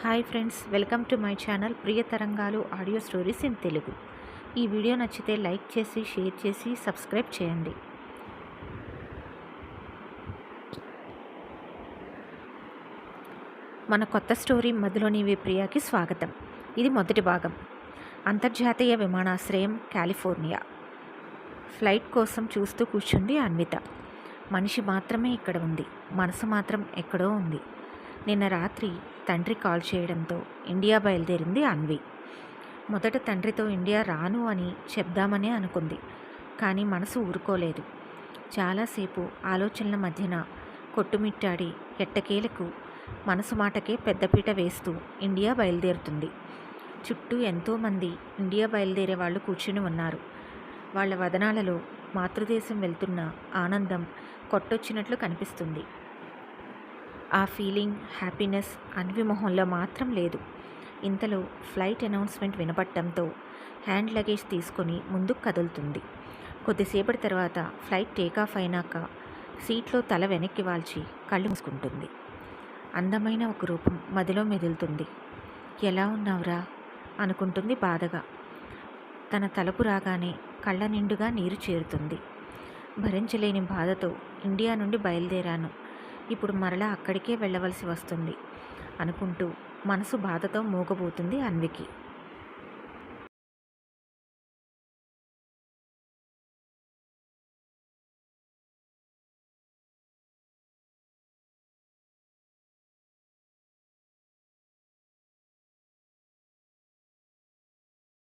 Hi friends welcome to my channel Priya Tarangalu audio stories in Telugu. ఈ video నచ్చితే like చేసి share చేసి subscribe చేయండి. మన కొత్త స్టోరీ మధులోనివి ప్రియాకి స్వాగతం. ఇది మొదటి భాగం. అంతర్జాతీయ విమానాశ్రయం కాలిఫోర్నియా. ఫ్లైట్ కోసం చూస్తూ కూర్చుంది అన్విత. మనిషి మాత్రమే ఇక్కడ ఉంది. మనసు మాత్రం ఎక్కడో ఉంది. నిన్న రాత్రి తండ్రి కాల్ చేయడంతో ఇండియా బయలుదేరింది అన్వి. మొదట తండ్రితో ఇండియా రాను అని చెప్దామనే అనుకుంది కానీ మనసు ఊరుకోలేదు. చాలాసేపు ఆలోచనల మధ్యన కొట్టుమిట్టాడి ఎట్టకేలకు మనసు మాటకే పెద్దపీట వేస్తూ ఇండియా బయలుదేరుతుంది. చుట్టూ ఎంతోమంది ఇండియా బయలుదేరే వాళ్ళు కూర్చుని ఉన్నారు. వాళ్ళ వదనాలలో మాతృదేశం వెళ్తున్న ఆనందం కొట్టొచ్చినట్లు కనిపిస్తుంది. ఆ ఫీలింగ్ హ్యాపీనెస్ అన్వి మొహంలో మాత్రం లేదు. ఇంతలో ఫ్లైట్ అనౌన్స్మెంట్ వినపడటంతో హ్యాండ్ లగేజ్ తీసుకొని ముందుకు కదులుతుంది. కొద్దిసేపటి తర్వాత ఫ్లైట్ టేకాఫ్ అయినాక సీట్లో తల వెనక్కి వాల్చి కళ్ళు మూసుకుంటుంది. అందమైన ఒక రూపం మదిలో మెదులుతుంది. ఎలా ఉన్నావురా? అనుకుంటుంది బాధగా. తన తలుపు రాగానే కళ్ళ నిండుగా నీరు చేరుతుంది. భరించలేని బాధతో ఇండియా నుండి బయలుదేరాను. ఇప్పుడు మరలా అక్కడికే వెళ్ళవలసి వస్తుంది అనుకుంటూ మనసు బాధతో మూగబోతుంది అన్వికి.